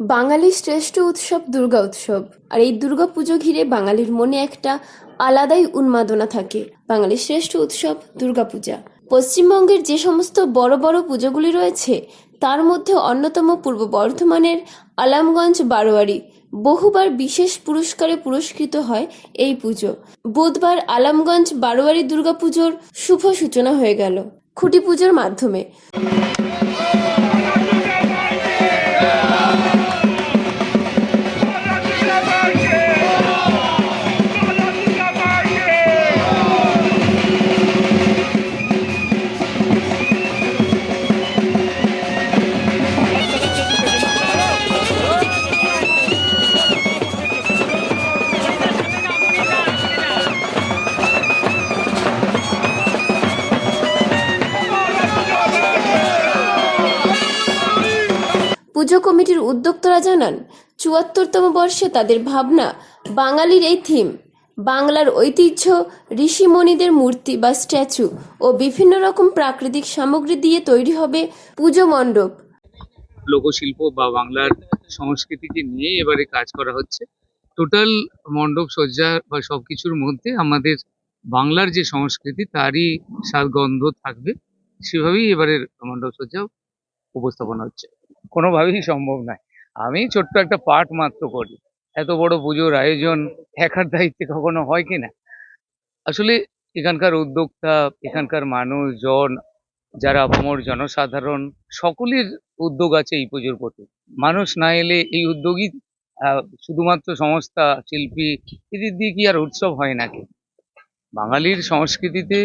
বাঙালির শ্রেষ্ঠ উৎসব দুর্গা উৎসব। আর এই দুর্গা পুজো ঘিরে বাঙালির মনে একটা আলাদাই উন্মাদনা থাকে। বাঙালির শ্রেষ্ঠ উৎসব দুর্গাপূজা পশ্চিমবঙ্গের যে সমস্ত বড় বড় পুজোগুলি রয়েছে, তার মধ্যে অন্যতম পূর্ব বর্ধমানের আলামগঞ্জ বারোয়ারি। বহুবার বিশেষ পুরস্কারে পুরস্কৃত হয় এই পুজো। বুধবার আলামগঞ্জ বারোয়ারি দুর্গাপুজোর শুভ সূচনা হয়ে গেল। খুঁটি পুজোর মাধ্যমে। পুজো কমিটির উদ্যোক্তরা জানান, চুয়াত্তরতম বর্ষে তাদের ভাবনা বাঙালির এই থিম। বাংলার ঐতিহ্য, ঋষিমণিদের মূর্তি বা স্ট্যাচু ও বিভিন্ন রকম প্রাকৃতিক সামগ্রী দিয়ে তৈরি হবে পুজো মণ্ডপ। লোকশিল্প বা বাংলার সংস্কৃতিকে নিয়ে এবারে কাজ করা হচ্ছে। টোটাল মণ্ডপ সজ্জা বা সবকিছুর মধ্যে আমাদের বাংলার যে সংস্কৃতি, তারই স্বাদ গন্ধ থাকবে। সেভাবেই এবারের মণ্ডপ সজ্জা উপস্থাপন হচ্ছে। কোনোভাবেই সম্ভব নয়। আমি ছোট্ট একটা পার্ট মাত্র করি। এত বড় পুজোর আয়োজন একার দায়িত্বে কখনো হয় কি না? আসলে এখানকার উদ্যোক্তা, এখানকার মানুষজন, যারা আপামর জনসাধারণ, সকলের উদ্যোগ আছে এই পুজোর প্রতি। মানুষ না এলে এই উদ্যোগই শুধুমাত্র সংস্থা, শিল্পী, এদের দিয়ে কি আর উৎসব হয় নাকি? বাঙালির সংস্কৃতিতে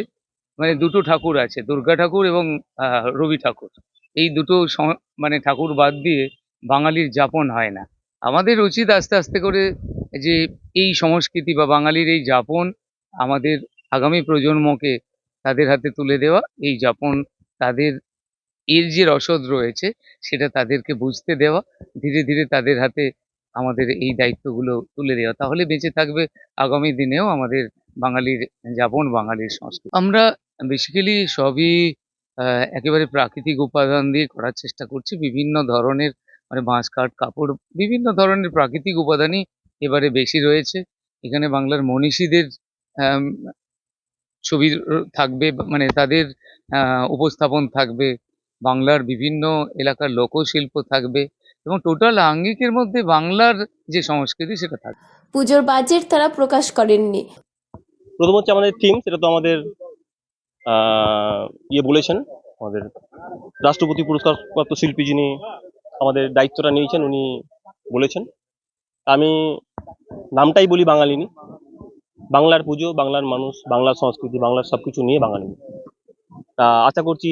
মানে দুটো ঠাকুর আছে, দুর্গা ঠাকুর এবং রবি ঠাকুর। এই দুটো মানে ঠাকুর বাদ দিয়ে বাঙালির যাপন হয় না। আমাদের উচিত আস্তে আস্তে করে যে এই সংস্কৃতি বা বাঙালির এই যাপন আমাদের আগামী প্রজন্মকে তাদের হাতে তুলে দেওয়া, এই যাপন তাদের এর যে রসদ রয়েছে সেটা তাদেরকে বুঝতে দেওয়া, ধীরে ধীরে তাদের হাতে আমাদের এই দায়িত্বগুলো তুলে দেওয়া। তাহলে বেঁচে থাকবে আগামী দিনেও আমাদের বাঙালির যাপন, বাঙালির সংস্কৃতি। আমরা বেসিক্যালি সবই একেবারে প্রাকৃতিক উপাদান দিয়ে করার চেষ্টা করছি। বিভিন্ন ধরনের মানে বাঁশ কাঠ কাপড় বিভিন্ন ধরনের প্রাকৃতিক উপাদানই এবারে বেশি রয়েছে। এখানে বাংলার মনীষীদের ছবি থাকবে মানে তাদের আহ, উপস্থাপন থাকবে। বাংলার বিভিন্ন এলাকার লোকশিল্প থাকবে এবং টোটাল আঙ্গিকের মধ্যে বাংলার যে সংস্কৃতি সেটা থাকবে। পুজোর বাজেট তারা প্রকাশ করেননি। প্রথম হচ্ছে আমাদের থিম সেটা তো আমাদের ইয়ে বলেছেন, আমাদের রাষ্ট্রপতি পুরস্কারপ্রাপ্ত শিল্পী যিনি আমাদের দায়িত্বটা নিয়েছেন, উনি বলেছেন। আমি নামটাই বলি বাঙালিনি বাংলার পুজো, বাংলার মানুষ, বাংলার সংস্কৃতি, বাংলার সব কিছু নিয়ে বাঙালিনি তা আশা করছি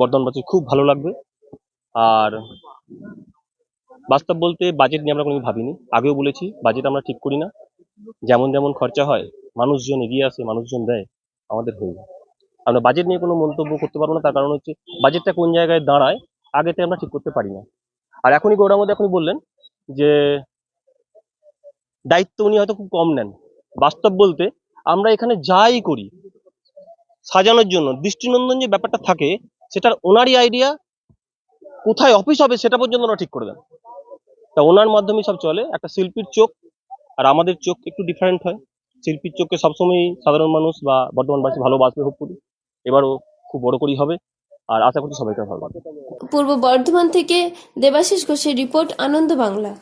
বর্ধমানবাসী খুব ভালো লাগবে। আর বাস্তব বলতে বাজেট নিয়ে আমরা কোনো ভাবিনি। আগেও বলেছি বাজেট আমরা ঠিক করি না। যেমন যেমন খরচা হয়, মানুষজন এগিয়ে আসে, মানুষজন দেয়। আমাদের হয়ে যায়। আমরা বাজেট নিয়ে কোনো মন্তব্য করতে পারব না, তার কারণ হচ্ছে বাজেটটা কোন জায়গায় দাঁড়ায় আগেতে আমরা ঠিক করতে পারি না। আর এখনই গৌরার মধ্যে এখনই বললেন যে, দায়িত্ব উনি হয়তো খুব কম নেন। বাস্তব বলতে আমরা এখানে যাই করি, সাজানোর জন্য। দৃষ্টিনন্দন যে ব্যাপারটা থাকে, সেটার ওনারই আইডিয়া কোথায় অফিস হবে সেটা পর্যন্ত ওরা ঠিক করে দেন। তা ওনার মাধ্যমে সব চলে, একটা শিল্পীর চোখ, আর আমাদের চোখ একটু ডিফারেন্ট হয়। শিল্পীর চোখকে সবসময়ই সাধারণ মানুষ বা বর্তমানবাসী ভালোবাসবে হোক করি এবারও খুব বড় করেই হবে, আর আশা করছি সবাইকে ভালো পূর্ব বর্ধমান থেকে দেবাশিস ঘোষের রিপোর্ট, আনন্দ বাংলা।